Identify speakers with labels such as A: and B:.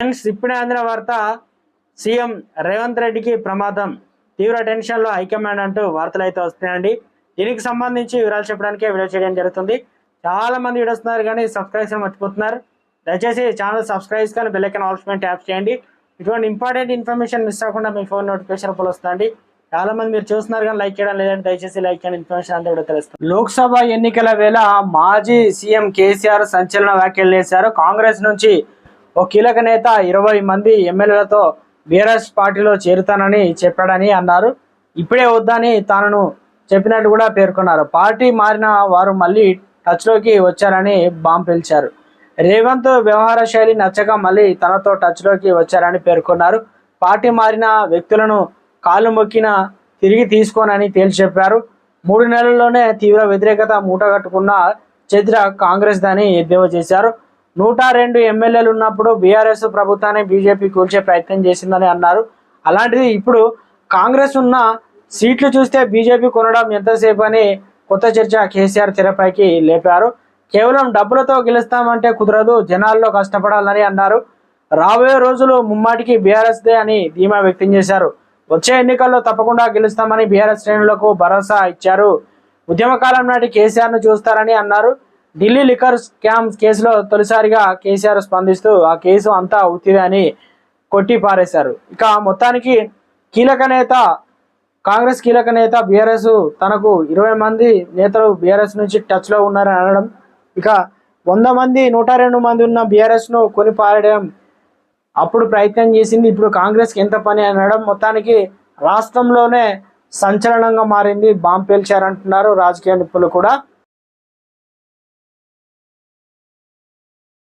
A: Friends ఇప్పుడే అందిన వార్త సీఎం రేవంత్ రెడ్డికి ప్రమాదం. తీవ్ర టెన్షన్లో హైకమాండ్ అంటూ వార్తలు అయితే వస్తున్నాయండి. దీనికి సంబంధించి వివరాలు చెప్పడానికి వీడియో చేయడం జరుగుతుంది. చాలా మంది వీడియో వస్తున్నారు కానీ సబ్స్క్రైబ్ మర్చిపోతున్నారు. దయచేసి ఛానల్ సబ్స్క్రైబ్స్ కానీ బెల్లైకన్ ఆల్స్మెంట్ ట్యాప్ చేయండి. ఇటువంటి ఇంపార్టెంట్ ఇన్ఫర్మేషన్ మిస్ అవ్వకుండా మీ ఫోన్ నోటిఫికేషన్ రూపంలో వస్తుందండి. చాలా మంది మీరు చూస్తున్నారు కానీ లైక్ చేయడం లేదంటే దయచేసి లైక్ చేయండి. ఇన్ఫర్మేషన్ అంతా కూడా తెలుస్తుంది. లోక్సభ ఎన్నికల వేళ మాజీ సీఎం కేసీఆర్ సంచలన వ్యాఖ్యలు చేశారు. కాంగ్రెస్ నుంచి ఓ కీలక నేత ఇరవై మంది ఎమ్మెల్యేలతో బీఆర్ఎస్ పార్టీలో చేరుతానని చెప్పాడని అన్నారు. ఇప్పుడే వద్దని తాను చెప్పినట్టు కూడా పేర్కొన్నారు. పార్టీ మారిన వారు మళ్ళీ టచ్లోకి వచ్చారని బాంబ్ పిలిచారు. రేవంత్ వ్యవహార శైలి నచ్చక మళ్ళీ తనతో టచ్లోకి వచ్చారని పేర్కొన్నారు. పార్టీ మారిన వ్యక్తులను కాళ్ళు మొక్కిన తిరిగి తీసుకోనని తేల్చి చెప్పారు మూడు నెలల్లోనే తీవ్ర వ్యతిరేకత మూటగట్టుకున్న చరిత్ర కాంగ్రెస్ దాని ఎద్దేవా చేశారు. నూట రెండు ఎమ్మెల్యేలు ఉన్నప్పుడు బీఆర్ఎస్ ప్రభుత్వాన్ని బీజేపీ కూల్చే ప్రయత్నం చేసిందని అన్నారు. అలాంటిది ఇప్పుడు కాంగ్రెస్ ఉన్న సీట్లు చూస్తే బీజేపీ కొనడం ఎంతసేపు అని కొత్త చర్చ కేసీఆర్ తెరపైకి లేపారు. కేవలం డబ్బులతో గెలుస్తామంటే కుదరదు జనాల్లో కష్టపడాలని అన్నారు. రాబోయే రోజులు ముమ్మాటికి బీఆర్ఎస్దే అని ధీమా వ్యక్తం చేశారు. వచ్చే ఎన్నికల్లో తప్పకుండా గెలుస్తామని బీఆర్ఎస్ శ్రేణులకు భరోసా ఇచ్చారు. ఉద్యమకాలం నాటి కేసీఆర్ను చూస్తారని అన్నారు. ఢిల్లీ లిక్కర్ స్కామ్ కేసులో తొలిసారిగా కేసీఆర్ స్పందిస్తూ ఆ కేసు అంతా ఉత్తిదే అని కొట్టి పారేశారు. ఇక మొత్తానికి కీలక నేత కాంగ్రెస్ కీలక నేత బీఆర్ఎస్ తనకు ఇరవై మంది నేతలు బీఆర్ఎస్ నుంచి టచ్లో ఉన్నారని అనడం ఇక వంద మంది నూట రెండు మంది ఉన్న బీఆర్ఎస్ను కొని పారడం అప్పుడు ప్రయత్నం చేసింది ఇప్పుడు కాంగ్రెస్కి ఎంత పని అనడం మొత్తానికి రాష్ట్రంలోనే సంచలనంగా మారింది. బాంబు పేల్చారంటున్నారు రాజకీయ నిపుణులు కూడా.